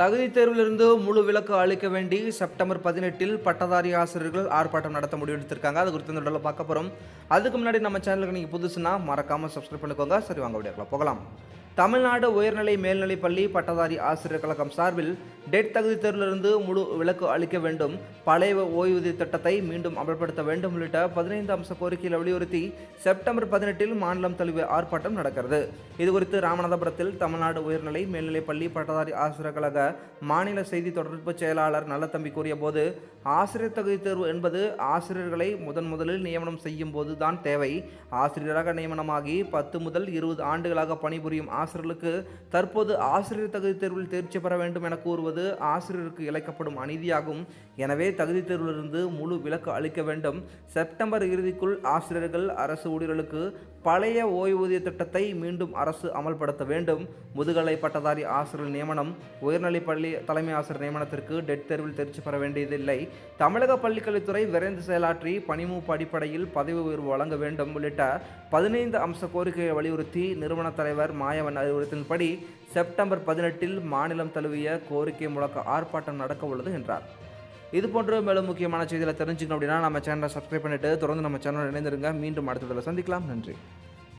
தகுதி தேர்விலிருந்து முழு விலக்கு அளிக்க வேண்டி செப்டம்பர் பதினெட்டில் பட்டதாரி ஆசிரியர்கள் ஆர்ப்பாட்டம் நடத்த முடிவெடுத்திருக்காங்க அது குறித்து இந்த பார்க்க போகிறோம் அதுக்கு முன்னாடி நம்ம சேனலுக்கு நீங்கள் புதுசுனா மறக்காமல் சப்ஸ்கிரைப் பண்ணிக்கோங்க. சரி வாங்க வீடியோக்குள்ள போகலாம். தமிழ்நாடு உயர்நிலை மேல்நிலைப் பள்ளி பட்டதாரி ஆசிரியர் கழகம் சார்பில் டெட் தகுதி தேர்விலிருந்து முழு விலக்கு அளிக்க வேண்டும். பழைய ஓய்வூதிய திட்டத்தை மீண்டும் அமல்படுத்த வேண்டும் உள்ளிட்ட பதினைந்து அம்ச கோரிக்கையில் வலியுறுத்தி செப்டம்பர் பதினெட்டில் மாநிலம் தழுவிய ஆர்ப்பாட்டம் நடக்கிறது. இதுகுறித்து ராமநாதபுரத்தில் தமிழ்நாடு உயர்நிலை மேல்நிலைப் பள்ளி பட்டதாரி ஆசிரியர் கழக மாநில செய்தி தொடர்பு செயலாளர் நல்லத்தம்பி கூறியபோது ஆசிரியர் தகுதி தேர்வு என்பது ஆசிரியர்களை முதன் முதலில் நியமனம் செய்யும் போது தான் தேவை. ஆசிரியராக நியமனமாகி பத்து முதல் இருபது ஆண்டுகளாக பணிபுரியும் ஆசிரியர்களுக்கு தற்போது ஆசிரியர் தகுதி தேர்வில் தேர்ச்சி பெற வேண்டும் என கூறுவது ஆசிரியருக்கு இழைக்கப்படும் அநீதியாகும். எனவே தகுதி தேர்விலிருந்து முழு விலக்கு அளிக்க வேண்டும். செப்டம்பர் இறுதிக்குள் ஆசிரியர்கள் அரசு ஊழியர்களுக்கு பழைய ஓய்வூதிய திட்டத்தை மீண்டும் அரசு அமல்படுத்த வேண்டும். முதுகலை பட்டதாரி ஆசிரியர் நியமனம் உயர்நிலை உயர்நிலைப் பள்ளி தலைமை ஆசிரியர் நியமனத்திற்கு டெட் தேர்வில் தேர்ச்சி பெற வேண்டியதில்லை. தமிழக பள்ளிக்கல்வித்துறை விரைந்து செயலாற்றி பணிமூப்பு அடிப்படையில் பதவி உயர்வு வழங்க வேண்டும் உள்ளிட்ட பதினைந்து அம்ச கோரிக்கையை வலியுறுத்தி நிறுவன தலைவர் மாயவன் அறிவுறுத்தின்படி செப்டம்பர் பதினெட்டில் மாநிலம் தழுவிய கோரிக்கை முழக்க ஆர்ப்பாட்டம் நடக்க உள்ளது என்றார். இது போன்ற மேலும் முக்கியமான செய்திகளை தெரிஞ்சுக்கணும் அப்படின்னா நம்ம சேனலை சப்ஸ்கிரைப் பண்ணிட்டு தொடர்ந்து நம்ம சேனலில் இணைந்திருங்க. மீண்டும் அடுத்ததில் சந்திக்கலாம். நன்றி.